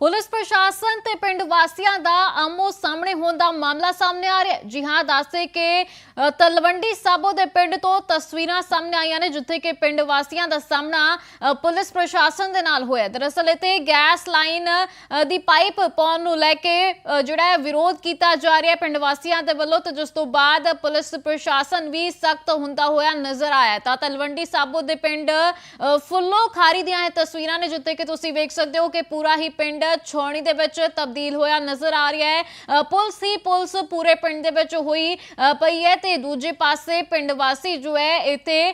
Police ਪ੍ਰਸ਼ਾਸਨ ਤੇ ਪਿੰਡ ਵਾਸੀਆਂ ਦਾ ਆਮੋ ਸਾਹਮਣੇ ਹੋਣ ਦਾ ਮਾਮਲਾ ਸਾਹਮਣੇ ਆ ਰਿਹਾ ਜੀ ਹਾਂ ਦੱਸਦੇ ਕਿ ਤਲਵੰਡੀ ਸਾਬੋ ਦੇ ਪਿੰਡ ਤੋਂ ਤਸਵੀਰਾਂ ਸਾਹਮਣੇ ਆਈਆਂ ਨੇ, ਜਿੱਥੇ ਕਿ ਪਿੰਡ ਵਾਸੀਆਂ ਦਾ ਸਾਹਮਣਾ ਪੁਲਿਸ ਪ੍ਰਸ਼ਾਸਨ ਦੇ ਨਾਲ ਹੋਇਆ ਦਰਅਸਲ ਇੱਥੇ ਗੈਸ ਲਾਈਨ ਦੀ ਪਾਈਪ ਪਾਉਣ ਨੂੰ ਲੈ ਕੇ ਜਿਹੜਾ ਵਿਰੋਧ ਕੀਤਾ ਜਾ ਰਿਹਾ ਪਿੰਡ ਵਾਸੀਆਂ ਦੇ ਵੱਲੋਂ ਤੇ ਜਿਸ ਤੋਂ ਬਾਅਦ ਪੁਲਿਸ ਪ੍ਰਸ਼ਾਸਨ ਵੀ ਸਖਤ ਹੁੰਦਾ ਹੋਇਆ ਨਜ਼ਰ ਆਇਆ ਤਾਂ ਤਲਵੰਡੀ ਸਾਬੋ ਦੇ ਪਿੰਡ ਫੁੱਲੋ ਖਾਰੀ ਦੀਆਂ ਇਹ ਤਸਵੀਰਾਂ ਨੇ, ਜਿੱਥੇ ਕਿ ਤੁਸੀਂ ਵੇਖ ਸਕਦੇ ਹੋ ਕਿ ਪੂਰਾ ਹੀ ਪਿੰਡ ਛਾਉਣੀ ਦੇ ਵਿੱਚ ਤਬਦੀਲ ਹੋਇਆ ਨਜ਼ਰ ਆ ਰਿਹਾ ਹੈ। ਪੁਲਿਸ ਹੀ ਪੁਲਿਸ ਪੂਰੇ ਪਿੰਡ ਦੇ ਵਿੱਚ ਹੋਈ ਪਈ ਹੈ ਤੇ ਦੂਜੇ ਪਾਸੇ ਪਿੰਡ ਵਾਸੀ ਜੋ ਹੈ, ਇੱਥੇ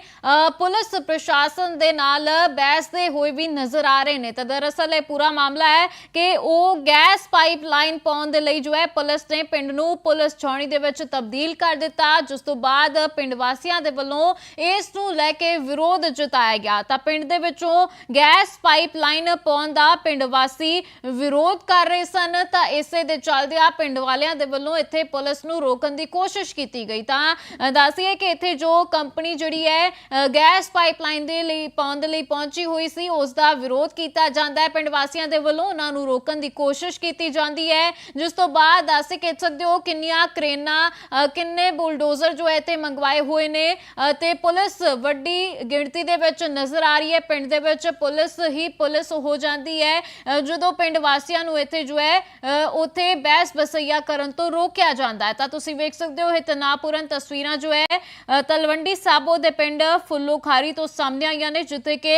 ਪੁਲਿਸ ਪ੍ਰਸ਼ਾਸਨ ਦੇ ਨਾਲ ਬਹਿਸਦੇ ਹੋਏ ਵੀ ਨਜ਼ਰ ਆ ਰਹੇ ਨੇ। ਤਾਂ ਦਰਅਸਲ ਇਹ ਪੂਰਾ ਮਾਮਲਾ ਹੈ ਕਿ ਉਹ ਗੈਸ ਪਾਈਪ ਲਾਈਨ ਪਾਉਣ ਦੇ ਲਈ ਜੋ ਹੈ, ਪੁਲਿਸ ਨੇ ਪਿੰਡ ਨੂੰ ਪੁਲਿਸ ਛਾਉਣੀ ਦੇ ਵਿੱਚ ਤਬਦੀਲ ਕਰ ਦਿੱਤਾ। ਜਿਸ ਤੋਂ ਬਾਅਦ ਪਿੰਡ ਵਾਸੀਆਂ ਦੇ ਵੱਲੋਂ ਇਸ ਨੂੰ ਲੈ ਕੇ ਵਿਰੋਧ ਜਤਾਇਆ ਗਿਆ। ਤਾਂ ਪਿੰਡ ਦੇ ਵਿੱਚੋਂ ਗੈਸ ਪਾਈਪ ਲਾਈਨ ਪਾਉਣ ਦਾ ਪਿੰਡ ਵਾਸੀ ਵਿਰੋਧ ਕਰ ਰਹੇ ਸਨ ਤਾਂ ਇਸੇ ਦੇ ਚੱਲਦਿਆਂ ਪਿੰਡ ਵਾਲਿਆਂ ਦੇ ਵੱਲੋਂ ਇੱਥੇ ਪੁਲਿਸ ਨੂੰ ਰੋਕਣ ਦੀ ਕੋਸ਼ਿਸ਼ ਕੀਤੀ ਗਈ। ਤਾਂ ਅ, ਦੱਸੀਏ ਕਿ ਇੱਥੇ ਜੋ ਕੰਪਨੀ ਜਿਹੜੀ ਹੈ ਗੈਸ ਪਾਈਪਲਾਈਨ ਦੇ ਲਈ ਪਾਉਣ ਦੇ ਲਈ ਪਹੁੰਚੀ ਹੋਈ ਸੀ ਉਸ ਦਾ ਵਿਰੋਧ ਕੀਤਾ ਜਾਂਦਾ ਹੈ। ਪਿੰਡ ਵਾਸੀਆਂ ਦੇ ਵੱਲੋਂ ਉਹਨਾਂ ਨੂੰ ਰੋਕਣ ਦੀ ਕੋਸ਼ਿਸ਼ ਕੀਤੀ ਜਾਂਦੀ ਹੈ। ਜਿਸ ਤੋਂ ਬਾਅਦ ਦੱਸ ਕੇ ਸਕਦੇ ਹੋ ਕਿੰਨੀਆਂ ਕਰੇਨਾਂ ਕਿੰਨੇ ਬੁਲਡੋਜ਼ਰ ਜੋ ਹੈ ਇੱਥੇ ਮੰਗਵਾਏ ਹੋਏ ਨੇ ਅ, ਤੇ ਪੁਲਿਸ ਵੱਡੀ ਗਿਣਤੀ ਦੇ ਵਿੱਚ ਨਜ਼ਰ ਆ ਰਹੀ ਹੈ। ਪਿੰਡ ਦੇ ਵਿੱਚ ਪੁਲਿਸ ਹੀ ਪੁਲਿਸ ਹੋ ਜਾਂਦੀ ਹੈ। ਜਦੋਂ ਪਿੰਡ ਪਿੰਡ ਵਾਸੀਆਂ ਨੂੰ ਇੱਥੇ ਜੋ ਹੈ ਅ, ਉੱਥੇ ਬਹਿਸ ਬਸਈਆ ਕਰਨ ਤੋਂ ਰੋਕਿਆ ਜਾਂਦਾ ਹੈ। ਤਾਂ ਤੁਸੀਂ ਵੇਖ ਸਕਦੇ ਹੋ ਇਹ ਤਣਾਪੂਰਨ ਤਸਵੀਰਾਂ ਜੋ ਹੈ ਅ, ਤਲਵੰਡੀ ਸਾਬੋ ਦੇ ਪਿੰਡ ਫੁੱਲੋ ਖਾਰੀ ਤੋਂ ਸਾਹਮਣੇ ਆਈਆਂ ਨੇ ਜਿੱਥੇ ਕਿ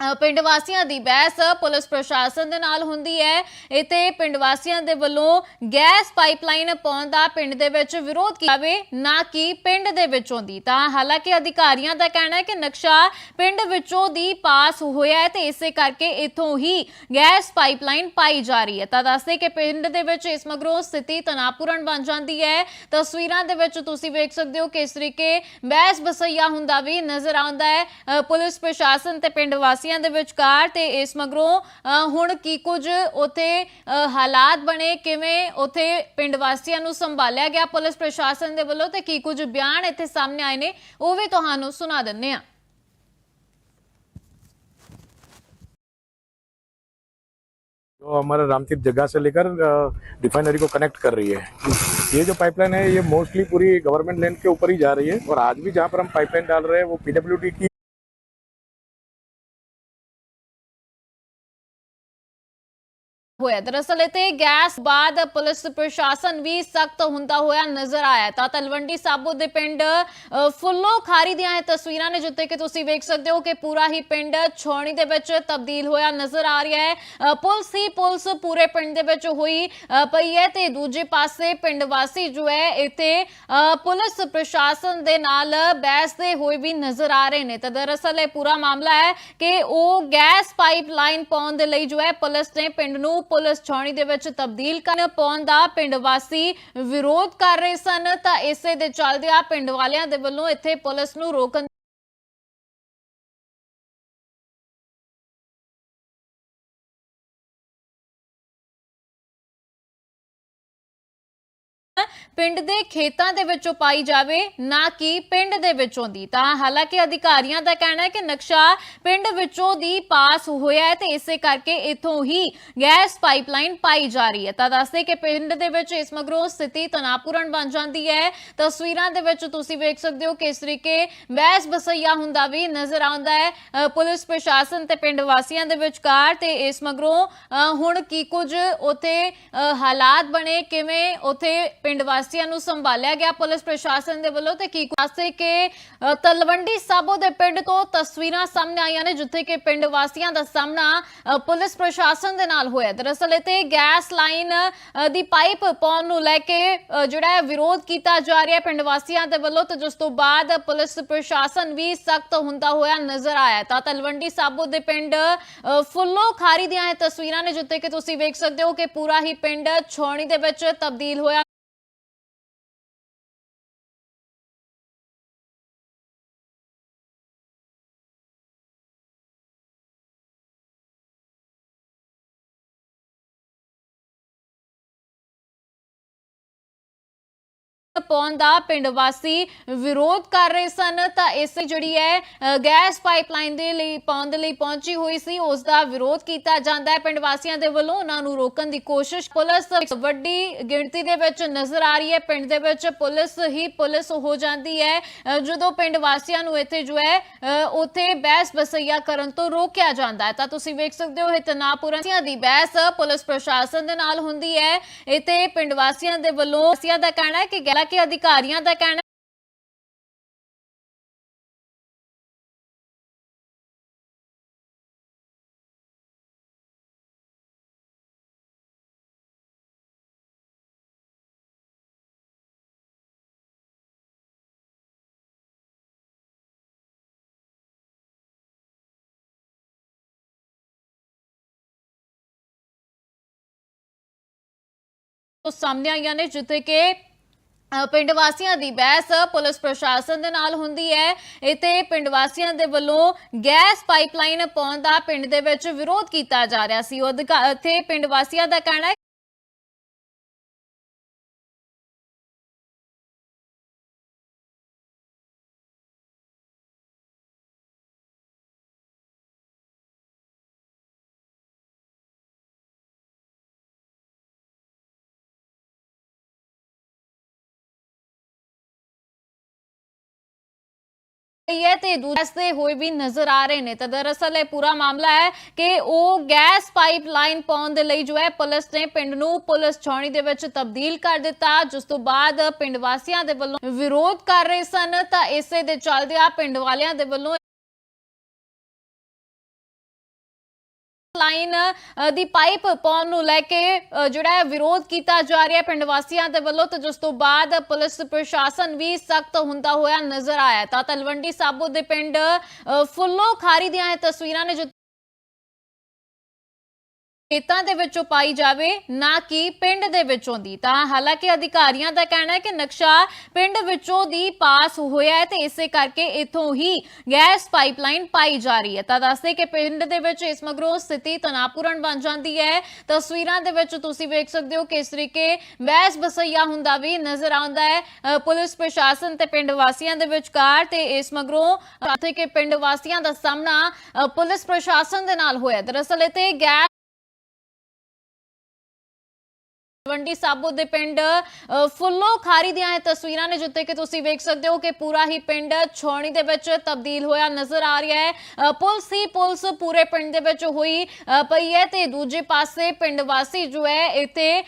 ਪਿੰਡ ਵਾਸੀਆਂ ਦੀ ਬਹਿਸ ਪੁਲਿਸ ਪ੍ਰਸ਼ਾਸਨ ਦੇ ਨਾਲ ਹੁੰਦੀ ਹੈ। ਇਤੇ ਪਿੰਡ ਵਾਸੀਆਂ ਦੇ ਵੱਲੋਂ ਗੈਸ ਪਾਈਪਲਾਈਨ ਪਾਉਣ ਦਾ ਪਿੰਡ ਦੇ ਵਿੱਚ ਵਿਰੋਧ ਕੀਤਾ ਜਾਵੇ, ਨਾ ਕਿ ਪਿੰਡ ਦੇ ਵਿੱਚੋਂ ਦੀ। ਤਾਂ ਹਾਲਾਂਕਿ ਅਧਿਕਾਰੀਆਂ ਦਾ ਕਹਿਣਾ ਹੈ ਕਿ ਨਕਸ਼ਾ ਪਿੰਡ ਵਿੱਚੋਂ ਦੀ ਪਾਸ ਹੋਇਆ ਹੈ ਤੇ ਇਸੇ ਕਰਕੇ ਇਥੋਂ ਹੀ ਗੈਸ ਪਾਈਪਲਾਈਨ ਪਾਈ ਜਾ ਰਹੀ ਹੈ। ਤਾਂ ਦੱਸਦੇ ਕਿ ਪਿੰਡ ਦੇ ਵਿੱਚ ਇਸ ਮਗਰੋਂ ਸਥਿਤੀ ਤਣਾਪੂਰਨ ਬਣ ਜਾਂਦੀ ਹੈ। ਤਸਵੀਰਾਂ ਦੇ ਵਿੱਚ ਤੁਸੀਂ ਵੇਖ ਸਕਦੇ ਹੋ ਕਿਸ ਤਰੀਕੇ ਬਹਿਸ ਬਸਈਆ ਹੁੰਦਾ ਵੀ ਨਜ਼ਰ ਆਉਂਦਾ ਹੈ। ਪੁਲਿਸ ਪ੍ਰਸ਼ਾਸਨ ਤੇ ਪਿੰਡ ਵਾਸੀ ਵਾਸੀਆਂ ਦੇ ਵਿਚਕਾਰ ਤੇ ਇਸ ਮਗਰੋਂ ਅ, ਹੁਣ ਕੀ ਕੁਝ ਉਥੇ ਹਾਲਾਤ ਬਣੇ ਕਿਵੇਂ ਉਥੇ ਪਿੰਡ ਵਾਸੀਆਂ ਨੂੰ ਸੰਭਾਲਿਆ ਗਿਆ ਪੁਲਿਸ ਪ੍ਰਸ਼ਾਸਨ ਦੇ ਵੱਲੋਂ ਤੇ ਕੀ ਕੁਝ ਬਿਆਨ ਇੱਥੇ ਸਾਹਮਣੇ ਆਏ ਨੇ ਉਹ ਵੀ ਤੁਹਾਨੂੰ ਸੁਣਾ ਦਿੰਨੇ ਆ जो हमारे रामतीर्थ जगह से लेकर रिफाइनरी को कनेक्ट कर रही है ये जो पाइपलाइन है ये मोस्टली पूरी गवर्नमेंट लैंड के ऊपर ही जा रही है और आज भी जहाँ पर हम पाइपलाइन डाल रहे हैं वो पीडब्ल्यूडी की ਹੋਇਆ ਦਰਅਸਲ ਇਤੇ ਗੈਸ ਬਾਅਦ ਪੁਲਿਸ ਪ੍ਰਸ਼ਾਸਨ ਵੀ ਸਖਤ ਹੁੰਦਾ ਹੋਇਆ ਨਜ਼ਰ ਆਇਆ ਤਾਂ ਤਲਵੰਡੀ ਸਾਬੋ ਦੇ ਪਿੰਡ ਫੁੱਲੋ ਖਾਰੀ ਦੀਆਂ ਇਹ ਤਸਵੀਰਾਂ ਨੇ ਜਿੱਥੇ ਕਿ ਤੁਸੀਂ ਵੇਖ ਸਕਦੇ ਹੋ ਕਿ ਪੂਰਾ ਹੀ ਪਿੰਡ ਛੌਣੀ ਦੇ ਵਿੱਚ ਤਬਦੀਲ ਹੋਇਆ ਨਜ਼ਰ ਆ ਰਿਹਾ ਹੈ। ਪੁਲਿਸ ਹੀ ਪੁਲਿਸ ਪੂਰੇ ਪਿੰਡ ਦੇ ਵਿੱਚ ਹੋਈ ਪਈ ਹੈ ਤੇ ਦੂਜੇ ਪਾਸੇ ਪਿੰਡ ਵਾਸੀ ਜੋ ਹੈ ਇੱਥੇ ਅ, ਪੁਲਿਸ ਪ੍ਰਸ਼ਾਸਨ ਦੇ ਨਾਲ ਬਹਿਸਦੇ ਹੋਏ ਵੀ ਨਜ਼ਰ ਆ ਰਹੇ ਨੇ। ਤਾਂ ਦਰਅਸਲ ਇਹ ਪੂਰਾ ਮਾਮਲਾ ਹੈ ਕਿ ਉਹ ਗੈਸ ਪਾਈਪ ਲਾਈਨ ਪਾਉਣ ਦੇ ਲਈ ਜੋ ਹੈ ਪੁਲਿਸ ਨੇ ਪਿੰਡ ਨੂੰ ਪੁਲਿਸ ਛਾਉਣੀ ਦੇ ਵਿੱਚ ਤਬਦੀਲ ਕਰਨ ਪਾਉਣ ਦਾ ਪਿੰਡ ਵਾਸੀ ਵਿਰੋਧ ਕਰ ਰਹੇ ਸਨ। ਤਾਂ ਇਸੇ ਦੇ ਚੱਲਦਿਆਂ ਪਿੰਡ ਵਾਲਿਆਂ ਦੇ ਵੱਲੋਂ ਇੱਥੇ ਪੁਲਿਸ ਨੂੰ ਰੋਕਣ ਪਿੰਡ ਦੇ ਖੇਤਾਂ ਦੇ ਵਿੱਚੋਂ ਪਾਈ ਜਾਵੇ, ਨਾ ਕਿ ਪਿੰਡ ਦੇ ਵਿੱਚੋਂ ਦੀ। ਤਾਂ ਹਾਲਾਂਕਿ ਅਧਿਕਾਰੀਆਂ ਦਾ ਕਹਿਣਾ ਹੈ ਕਿ ਨਕਸ਼ਾ ਪਿੰਡ ਵਿੱਚੋਂ ਦੀ ਪਾਸ ਹੋਇਆ ਹੈ ਤੇ ਇਸੇ ਕਰਕੇ ਇਥੋਂ ਹੀ ਗੈਸ ਪਾਈਪਲਾਈਨ ਪਾਈ ਜਾ ਰਹੀ ਹੈ। ਤਾਂ ਦੱਸਦੇ ਕਿ ਪਿੰਡ ਦੇ ਵਿੱਚ ਇਸ ਮਗਰੋਂ ਸਥਿਤੀ ਤਣਾਪੂਰਨ ਬਣ ਜਾਂਦੀ ਹੈ। ਤਸਵੀਰਾਂ ਦੇ ਵਿੱਚ ਤੁਸੀਂ ਵੇਖ ਸਕਦੇ ਹੋ ਕਿਸ ਤਰੀਕੇ ਬਹਿਸ ਬਸਈਆ ਹੁੰਦਾ ਵੀ ਨਜ਼ਰ ਆਉਂਦਾ ਹੈ। ਪੁਲਿਸ ਪ੍ਰਸ਼ਾਸਨ ਤੇ ਪਿੰਡ ਵਾਸੀਆਂ ਦੇ ਵਿਚਕਾਰ ਤੇ ਇਸ ਮਗਰੋਂ ਹੁਣ ਕੀ ਕੁਝ ਉਥੇ ਹਾਲਾਤ ਬਣੇ, ਕਿਵੇਂ ਉਥੇ ਪਿੰਡ ਵਾਸੀਆਂ ਨੂੰ ਸੰਭਾਲਿਆ ਗਿਆ ਪੁਲਿਸ ਪ੍ਰਸ਼ਾਸਨ ਦੇ ਵੱਲੋਂ ਤੇ ਕੀ ਕਾਸੇ ਕਿ ਤਲਵੰਡੀ ਸਾਬੋ ਦੇ ਪਿੰਡ ਤੋਂ ਤਸਵੀਰਾਂ ਸਾਹਮਣੇ ਆਈਆਂ ਨੇ, ਜਿੱਥੇ ਕਿ ਪਿੰਡ ਵਾਸੀਆਂ ਦਾ ਸਾਹਮਣਾ ਪੁਲਿਸ ਪ੍ਰਸ਼ਾਸਨ ਦੇ ਨਾਲ ਹੋਇਆ। ਦਰਅਸਲ ਇੱਥੇ ਗੈਸ ਲਾਈਨ ਦੀ ਪਾਈਪ ਪਾਉਣ ਨੂੰ ਲੈ ਕੇ ਜਿਹੜਾ ਹੈ ਵਿਰੋਧ ਕੀਤਾ ਜਾ ਰਿਹਾ ਪਿੰਡ ਵਾਸੀਆਂ ਦੇ ਵੱਲੋਂ ਤੇ ਜਿਸ ਤੋਂ ਬਾਅਦ ਪੁਲਿਸ ਪ੍ਰਸ਼ਾਸਨ ਵੀ ਸਖਤ ਹੁੰਦਾ ਹੋਇਆ ਨਜ਼ਰ ਆਇਆ ਤਾਂ ਤਲਵੰਡੀ ਸਾਬੋ ਦੇ ਪਿੰਡ ਫੁੱਲੋ ਖਾਰੀ ਦੀਆਂ ਇਹ ਤਸਵੀਰਾਂ ਨੇ, ਜਿੱਥੇ ਕਿ ਤੁਸੀਂ ਵੇਖ ਸਕਦੇ ਹੋ ਕਿ ਪੂਰਾ ਹੀ ਪਿੰਡ ਛੌਣੀ ਦੇ ਵਿੱਚ ਤਬਦੀਲ ਹੋਇਆ। ਪਾਉਣ ਦਾ ਪਿੰਡ ਵਾਸੀ ਵਿਰੋਧ ਕਰ ਰਹੇ ਸਨ। ਤਾਂ ਇਸ ਜਿਹੜੀ ਹੈ ਗੈਸ ਪਾਈਪਲਾਈਨ ਦੇ ਲਈ ਪਾਉਣ ਦੇ ਲਈ ਪਹੁੰਚੀ ਹੋਈ ਸੀ। ਉਸ ਦਾ ਵਿਰੋਧ ਕੀਤਾ ਜਾਂਦਾ ਹੈ। ਪਿੰਡ ਵਾਸੀਆਂ ਦੇ ਵੱਲੋਂ ਉਹਨਾਂ ਨੂੰ ਰੋਕਣ ਦੀ ਕੋਸ਼ਿਸ਼ ਪੁਲਿਸ ਵੱਡੀ ਗਿਣਤੀ ਦੇ ਵਿੱਚ ਨਜ਼ਰ ਆ ਰਹੀ ਹੈ। ਪਿੰਡ ਦੇ ਵਿੱਚ ਪੁਲਿਸ ਹੀ ਪੁਲਿਸ ਹੋ ਜਾਂਦੀ ਹੈ। ਜਦੋਂ ਪਿੰਡ ਵਾਸੀਆਂ ਨੂੰ ਇੱਥੇ ਜੋ ਹੈ ਅ, ਉੱਥੇ ਬਹਿਸ ਬਸਈਆ ਕਰਨ ਤੋਂ ਰੋਕਿਆ ਜਾਂਦਾ ਹੈ। ਤਾਂ ਤੁਸੀਂ ਵੇਖ ਸਕਦੇ ਹੋ ਇਹ ਤਨਾਪੁਰਾਂ ਦੀ ਬਹਿਸ ਪੁਲਿਸ ਪ੍ਰਸ਼ਾਸਨ ਦੇ ਨਾਲ ਹੁੰਦੀ ਹੈ। ਇੱਥੇ ਪਿੰਡ ਵਾਸੀਆਂ ਦੇ ਵੱਲੋਂ ਵਾਸੀਆਂ ਦਾ ਕਹਿਣਾ ਹੈ ਕਿ ਗੈਲਾ ਕੇ ਅਧਿਕਾਰੀਆਂ ਦਾ ਕਹਿਣਾ ਸਾਹਮਣੇ ਆਈਆਂ ਨੇ ਜਿੱਥੇ ਕਿ ਪਿੰਡ ਵਾਸੀਆਂ ਦੀ ਬਹਿਸ ਪੁਲਿਸ ਪ੍ਰਸ਼ਾਸਨ ਦੇ ਨਾਲ ਹੁੰਦੀ ਹੈ। ਇਤੇ ਪਿੰਡ ਵਾਸੀਆਂ ਦੇ ਵੱਲੋਂ ਗੈਸ ਪਾਈਪਲਾਈਨ ਪਾਉਣ ਦਾ ਪਿੰਡ ਦੇ ਵਿੱਚ ਵਿਰੋਧ ਕੀਤਾ ਜਾ ਰਿਹਾ ਸੀ। ਉਹ ਇੱਥੇ ਪਿੰਡ ਵਾਸੀਆਂ ਦਾ ਕਹਿਣਾ ਹੈ ਰਹੀ ਹੈ ਤੇ ਦੂਸਰੇ ਹੋਏ ਵੀ ਨਜ਼ਰ ਆ ਰਹੇ ਨੇ। ਤਾਂ ਦਰਅਸਲ ਇਹ ਪੂਰਾ ਮਾਮਲਾ ਹੈ ਕਿ ਉਹ ਗੈਸ ਪਾਈਪਲਾਈਨ ਪਾਉਣ ਦੇ ਲਈ ਜੋ ਹੈ ਪੁਲਿਸ ਨੇ ਪਿੰਡ ਨੂੰ ਪੁਲਿਸ ਛਾਉਣੀ ਦੇ ਵਿੱਚ ਤਬਦੀਲ ਕਰ ਦਿੱਤਾ। ਜਿਸ ਤੋਂ ਬਾਅਦ ਪਿੰਡ ਵਾਸੀਆਂ ਦੇ ਵੱਲੋਂ ਵਿਰੋਧ ਕਰ ਰਹੇ ਸਨ। ਤਾਂ ਇਸੇ ਦੇ ਚੱਲਦਿਆਂ ਪਿੰਡ ਵਾਲਿਆਂ ਦੇ ਵੱਲੋਂ ਲਾਈਨ ਦੀ ਪਾਈਪ ਪਾਉਣ ਨੂੰ ਲੈ ਕੇ ਅ, ਜਿਹੜਾ ਹੈ ਵਿਰੋਧ ਕੀਤਾ ਜਾ ਰਿਹਾ ਪਿੰਡ ਵਾਸੀਆਂ ਦੇ ਵੱਲੋਂ। ਤੇ ਜਿਸ ਤੋਂ ਬਾਅਦ ਪੁਲਿਸ ਪ੍ਰਸ਼ਾਸਨ ਵੀ ਸਖਤ ਹੁੰਦਾ ਹੋਇਆ ਨਜ਼ਰ ਆਇਆ ਤਾਂ ਤਲਵੰਡੀ ਸਾਬੋ ਦੇ ਪਿੰਡ ਅ, ਫੁੱਲੋ ਖਾਰੀ ਦੀਆਂ ਇਹ ਤਸਵੀਰਾਂ ਨੇ ਜੋ ਖੇਤਾਂ ਦੇ ਵਿੱਚੋਂ ਪਾਈ ਜਾਵੇ, ਨਾ ਕਿ ਪਿੰਡ ਦੇ ਵਿੱਚੋਂ ਦੀ। ਤਾਂ ਹਾਲਾਂਕਿ ਅਧਿਕਾਰੀਆਂ ਦਾ ਕਹਿਣਾ ਹੈ ਕਿ ਨਕਸ਼ਾ ਪਿੰਡ ਵਿੱਚੋਂ ਦੀ ਪਾਸ ਹੋਇਆ ਹੈ ਤੇ ਇਸੇ ਕਰਕੇ ਇਥੋਂ ਹੀ ਗੈਸ ਪਾਈਪਲਾਈਨ ਪਾਈ ਜਾ ਰਹੀ ਹੈ। ਤਾਂ ਦੱਸਦੇ ਕਿ ਪਿੰਡ ਦੇ ਵਿੱਚ ਇਸ ਮਗਰੋਂ ਸਥਿਤੀ ਤਣਾਪੂਰਨ ਬਣ ਜਾਂਦੀ ਹੈ। ਤਸਵੀਰਾਂ ਦੇ ਵਿੱਚ ਤੁਸੀਂ ਵੇਖ ਸਕਦੇ ਹੋ ਕਿਸ ਤਰੀਕੇ ਬਹਿਸ ਬਸਈਆ ਹੁੰਦਾ ਵੀ ਨਜ਼ਰ ਆਉਂਦਾ ਹੈ। ਪੁਲਿਸ ਪ੍ਰਸ਼ਾਸਨ ਤੇ ਪਿੰਡ ਵਾਸੀਆਂ ਦੇ ਵਿਚਕਾਰ ਤੇ ਇਸ ਮਗਰੋਂ ਇੱਥੇ ਕਿ ਪਿੰਡ ਵਾਸੀਆਂ ਦਾ ਸਾਹਮਣਾ ਪੁਲਿਸ ਪ੍ਰਸ਼ਾਸਨ ਦੇ ਨਾਲ ਹੋਇਆ। ਦਰਅਸਲ ਇਹ ਗੈਸ ਤਲਵੰਡੀ ਸਾਬੋ ਦੇ ਪਿੰਡ ਫੁੱਲੋ ਖਾਰੀ ਦੀਆਂ ਇਹ ਤਸਵੀਰਾਂ ਨੇ ਜਿੱਥੇ ਕਿ ਤੁਸੀਂ ਵੇਖ ਸਕਦੇ ਹੋ ਕਿ ਪੂਰਾ ਹੀ ਪਿੰਡ ਛੌਣੀ ਦੇ ਵਿੱਚ ਤਬਦੀਲ ਹੋਇਆ ਨਜ਼ਰ ਆ ਰਿਹਾ ਹੈ। ਪੁਲਿਸ ਹੀ ਪੁਲਿਸ ਪੂਰੇ ਪਿੰਡ ਦੇ ਵਿੱਚ ਹੋਈ ਪਈ ਹੈ ਤੇ ਦੂਜੇ ਪਾਸੇ ਪਿੰਡ ਵਾਸੀ ਜੋ ਹੈ ਇੱਥੇ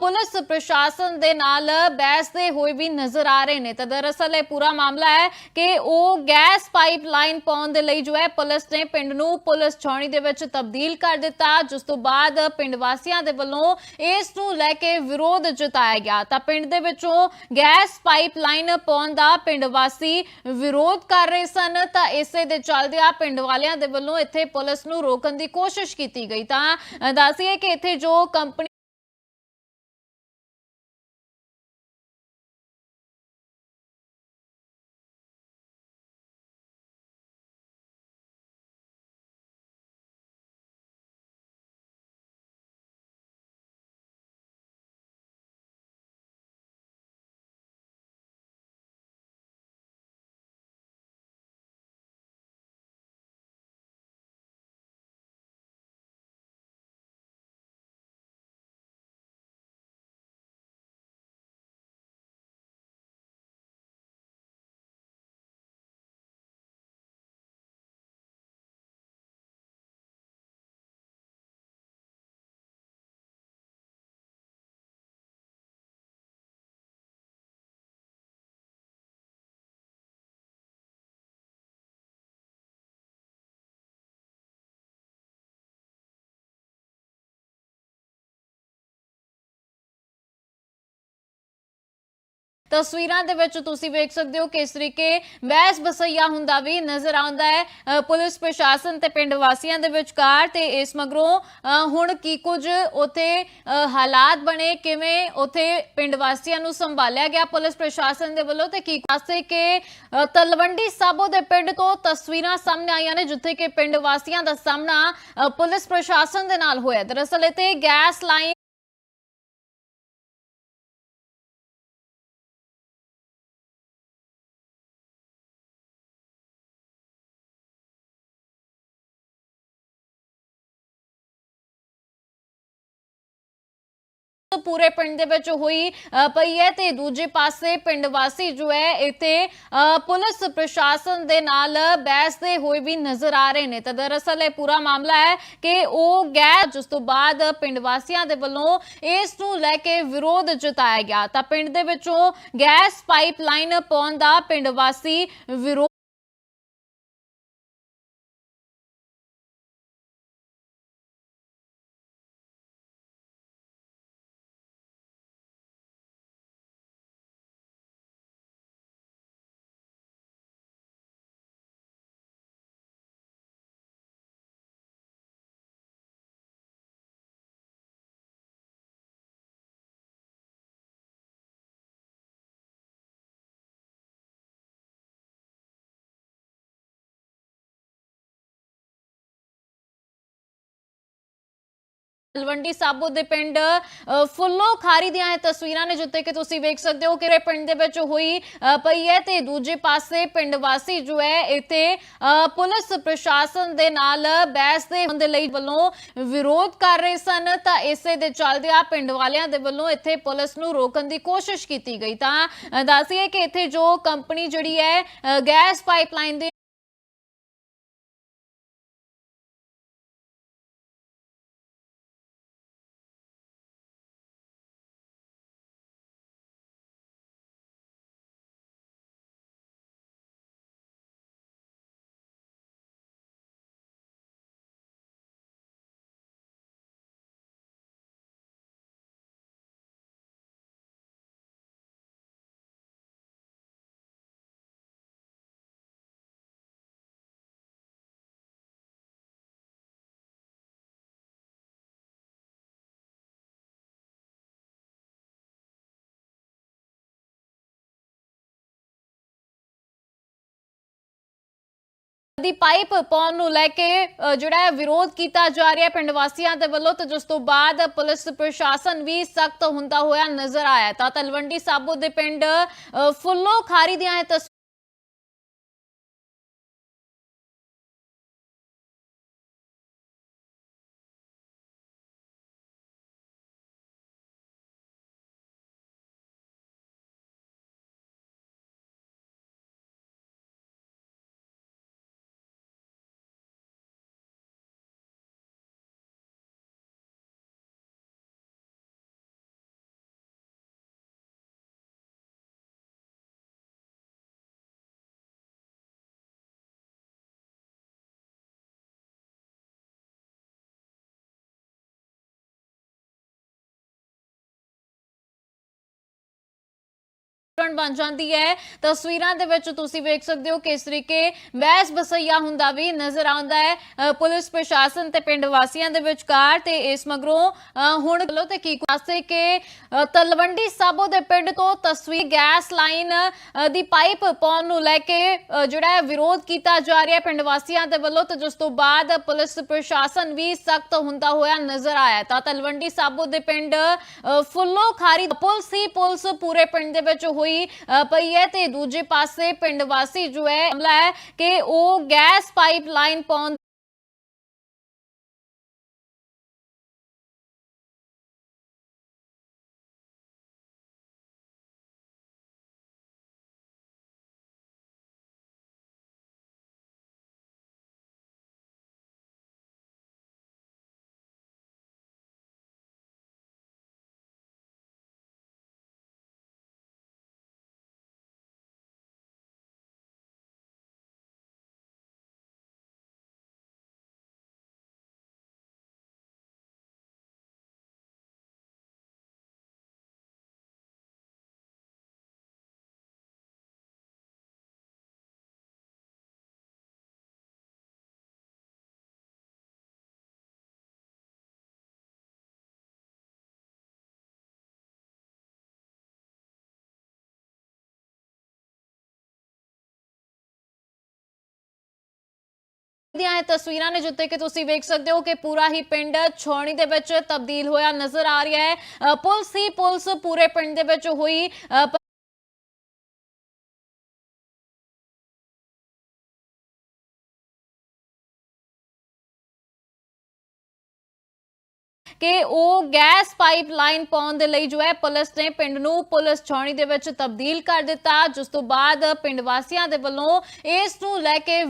ਪੁਲਿਸ ਪ੍ਰਸ਼ਾਸਨ ਦੇ ਨਾਲ ਬਹਿਸਦੇ ਹੋਏ ਵੀ ਨਜ਼ਰ ਆ ਰਹੇ ਨੇ। ਤਾਂ ਦਰਅਸਲ ਇਹ ਪੂਰਾ ਮਾਮਲਾ ਹੈ ਕਿ ਉਹ ਗੈਸ ਪਾਈਪਲਾਈਨ ਪਾਉਣ ਦੇ ਲਈ ਜੋ ਹੈ ਪੁਲਿਸ ਨੇ ਪਿੰਡ ਨੂੰ ਪੁਲਿਸ ਛਾਉਣੀ ਦੇ ਵਿੱਚ ਤਬਦੀਲ ਕਰ ਦਿੱਤਾ, ਜਿਸ ਤੋਂ ਬਾਅਦ ਪਿੰਡ ਵਾਸੀਆਂ ਦੇ ਵੱਲੋਂ ਇਸ ਨੂੰ ਲੈ ਕੇ ਵਿਰੋਧ ਜਤਾਇਆ ਗਿਆ। ਤਾਂ ਪਿੰਡ ਦੇ ਵਿੱਚੋਂ ਗੈਸ ਪਾਈਪਲਾਈਨ ਪਾਉਣ ਦਾ ਪਿੰਡ ਵਾਸੀ ਵਿਰੋਧ ਕਰ ਰਹੇ ਸਨ। ਤਾਂ ਇਸੇ ਦੇ ਚੱਲਦਿਆਂ ਪਿੰਡ ਵਾਲਿਆਂ ਦੇ ਵੱਲੋਂ ਇੱਥੇ ਪੁਲਿਸ ਨੂੰ ਰੋਕਣ ਦੀ ਕੋਸ਼ਿਸ਼ ਕੀਤੀ ਗਈ। ਤਾਂ ਅ, ਕਿ ਇੱਥੇ ਜੋ ਕੰਪਨੀ ਤਸਵੀਰਾਂ ਦੇ ਵਿੱਚ ਤੁਸੀਂ ਵੇਖ ਸਕਦੇ ਹੋ ਕਿਸ ਤਰੀਕੇ ਬਹਿਸ ਬਸਈਆ ਹੁੰਦਾ ਵੀ ਨਜ਼ਰ ਆਉਂਦਾ ਹੈ। ਪੁਲਿਸ ਪ੍ਰਸ਼ਾਸਨ ਤੇ ਪਿੰਡ ਵਾਸੀਆਂ ਦੇ ਵਿਚਕਾਰ ਤੇ ਇਸ ਮਗਰੋਂ ਹੁਣ ਕੀ ਕੁਝ ਉਥੇ ਹਾਲਾਤ ਬਣੇ, ਕਿਵੇਂ ਉਥੇ ਪਿੰਡ ਵਾਸੀਆਂ ਨੂੰ ਸੰਭਾਲਿਆ ਗਿਆ ਪੁਲਿਸ ਪ੍ਰਸ਼ਾਸਨ ਦੇ ਵੱਲੋਂ ਤੇ ਕੀ ਪਾਸੇ ਕਿ ਤਲਵੰਡੀ ਸਾਬੋ ਦੇ ਪਿੰਡ ਤੋਂ ਤਸਵੀਰਾਂ ਸਾਹਮਣੇ ਆਈਆਂ ਨੇ, ਜਿੱਥੇ ਕਿ ਪਿੰਡ ਵਾਸੀਆਂ ਦਾ ਸਾਹਮਣਾ ਪੁਲਿਸ ਪ੍ਰਸ਼ਾਸਨ ਦੇ ਨਾਲ ਹੋਇਆ। ਦਰਅਸਲ ਇੱਥੇ ਗੈਸ ਲਾਈਨ ਪੂਰੇ ਪਿੰਡ ਦੇ ਵਿੱਚ ਹੋਈ ਪਈ ਹੈ ਤੇ ਦੂਜੇ ਪਾਸੇ ਪਿੰਡ ਵਾਸੀ ਜੋ ਹੈ, ਇੱਥੇ ਪੁਲਿਸ ਪ੍ਰਸ਼ਾਸਨ ਦੇ ਨਾਲ ਬਹਿਸਦੇ ਹੋਏ ਵੀ ਨਜ਼ਰ ਆ ਰਹੇ ਨੇ। ਤਾਂ ਦਰਅਸਲ ਇਹ ਪੂਰਾ ਮਾਮਲਾ ਹੈ ਕਿ ਉਹ ਗੈਰ, ਜਿਸ ਤੋਂ ਬਾਅਦ ਪਿੰਡ ਵਾਸੀਆਂ ਦੇ ਵੱਲੋਂ ਇਸ ਨੂੰ ਲੈ ਕੇ ਵਿਰੋਧ ਜਤਾਇਆ ਗਿਆ। ਤਾਂ ਪਿੰਡ ਦੇ ਵਿੱਚੋਂ ਗੈਸ ਪਾਈਪਲਾਈਨ ਪਾਉਣ ਦਾ ਪਿੰਡ ਵਾਸੀ ਵਿਰੋਧ ਤਲਵੰਡੀ ਸਾਬੋ ਦੇ ਪਿੰਡ ਫੁੱਲੋ ਖਾਰੀ ਦੀਆਂ ਇਹ ਤਸਵੀਰਾਂ ਨੇ ਜਿੱਥੇ ਕਿ ਤੁਸੀਂ ਵੇਖ ਸਕਦੇ ਹੋ ਕਿ ਇਹ ਪਿੰਡ ਦੇ ਵਿੱਚ ਹੋਈ ਪਈ ਹੈ ਤੇ ਦੂਜੇ ਪਾਸੇ ਪਿੰਡ ਵਾਸੀ ਜੋ ਹੈ ਇੱਥੇ ਪੁਲਿਸ ਪ੍ਰਸ਼ਾਸਨ ਦੇ ਨਾਲ ਬਹਿਸ ਦੇ ਹੋਣ ਲਈ ਵੱਲੋਂ ਵਿਰੋਧ ਕਰ ਰਹੇ ਸਨ। ਤਾਂ ਇਸੇ ਦੇ ਚੱਲਦਿਆਂ ਪਿੰਡ ਵਾਲਿਆਂ ਦੇ ਵੱਲੋਂ ਇੱਥੇ ਪੁਲਿਸ ਨੂੰ ਰੋਕਣ ਦੀ ਕੋਸ਼ਿਸ਼ ਕੀਤੀ ਗਈ। ਤਾਂ ਅ, ਕਿ ਇੱਥੇ ਜੋ ਕੰਪਨੀ ਜਿਹੜੀ ਹੈ ਗੈਸ ਪਾਈਪਲਾਈਨ ਦੇ ਦੀ ਪਾਈਪ ਪਾਉਣ ਨੂੰ ਲੈ ਕੇ ਅ, ਜਿਹੜਾ ਹੈ ਵਿਰੋਧ ਕੀਤਾ ਜਾ ਰਿਹਾ ਪਿੰਡ ਵਾਸੀਆਂ ਦੇ ਵੱਲੋਂ ਤੇ ਜਿਸ ਤੋਂ ਬਾਅਦ ਪੁਲਿਸ ਪ੍ਰਸ਼ਾਸਨ ਵੀ ਸਖਤ ਹੁੰਦਾ ਹੋਇਆ ਨਜ਼ਰ ਆਇਆ ਤਾਂ ਤਲਵੰਡੀ ਸਾਬੋ ਦੇ ਪਿੰਡ ਅ, ਫੁੱਲੋ ਖਾਰੀ ਦੀਆਂ ਇਹ ਤਸਵੀਰਾਂ ਬਣ ਜਾਂਦੀ ਹੈ। ਤਸਵੀਰਾਂ ਦੇ ਵਿੱਚ ਤੁਸੀਂ ਵੇਖ ਸਕਦੇ ਹੋ ਕਿਸ ਤਰੀਕੇ ਬਹਿਸ ਬਸਈਆ ਹੁੰਦਾ ਵੀ ਨਜ਼ਰ ਆਉਂਦਾ ਹੈ। ਪੁਲਿਸ ਪ੍ਰਸ਼ਾਸਨ ਤੇ ਪਿੰਡ ਵਾਸੀਆਂ ਦੇ ਵਿਚਕਾਰ ਤੇ ਇਸ ਮਗਰੋਂ ਹੁਣ ਵੱਲੋਂ ਤੇ ਕੀ ਕਾਸੇ ਕਿ ਤਲਵੰਡੀ ਸਾਬੋ ਦੇ ਪਿੰਡ ਤੋਂ ਤਸਵੀਰ ਗੈਸ ਲਾਈਨ ਦੀ ਪਾਈਪ ਪਾਉਣ ਨੂੰ ਲੈ ਕੇ ਜਿਹੜਾ ਵਿਰੋਧ ਕੀਤਾ ਜਾ ਰਿਹਾ ਪਿੰਡ ਵਾਸੀਆਂ ਦੇ ਵੱਲੋਂ ਤੇ ਜਿਸ ਤੋਂ ਬਾਅਦ ਪੁਲਿਸ ਪ੍ਰਸ਼ਾਸਨ ਵੀ ਸਖਤ ਹੁੰਦਾ ਹੋਇਆ ਨਜ਼ਰ ਆਇਆ ਤਾਂ ਤਲਵੰਡੀ ਸਾਬੋ ਦੇ ਪਿੰਡ ਫੁੱਲੋ ਖਾਰੀ ਪੁਲਿਸ ਹੀ ਪੁਲਿਸ ਪੂਰੇ ਪਿੰਡ ਦੇ ਵਿੱਚ ਹੋਈ ਅ, ਪਈ ਹੈ ਤੇ ਦੂਜੇ ਪਾਸੇ ਪਿੰਡ ਵਾਸੀ ਜੋ ਹੈ ਮਾਮਲਾ ਹੈ ਕਿ ਉਹ ਗੈਸ ਪਾਈਪਲਾਈਨ ਪਾਉਣ ਦੀਆਂ ਇਹ ਤਸਵੀਰਾਂ ਨੇ ਜਿੱਤੇ ਕਿ ਤੁਸੀਂ ਵੇਖ ਸਕਦੇ ਹੋ ਕਿ ਪੂਰਾ ਹੀ ਪਿੰਡ ਛੌਣੀ ਦੇ ਵਿੱਚ ਤਬਦੀਲ ਹੋਇਆ ਨਜ਼ਰ ਆ ਰਿਹਾ ਹੈ। ਪੁਲਿਸ ਹੀ ਪੁਲਿਸ ਪੂਰੇ ਪਿੰਡ ਦੇ ਵਿੱਚ ਹੋਈ ਕਿ ਉਹ ਗੈਸ ਪਾਈਪਲਾਈਨ ਪਾਉਣ ਦੇ ਲਈ ਜੋ ਹੈ ਪੁਲਿਸ ਨੇ ਪਿੰਡ ਨੂੰ ਪੁਲਿਸ ਛਾਉਣੀ ਦੇ ਵਿੱਚ ਤਬਦੀਲ ਕਰ ਦਿੱਤਾ। ਜਿਸ ਤੋਂ ਬਾਅਦ ਪਿੰਡ ਵਾਸੀਆਂ ਦੇ ਵੱਲੋਂ ਇਸ ਨੂੰ ਲੈ ਕੇ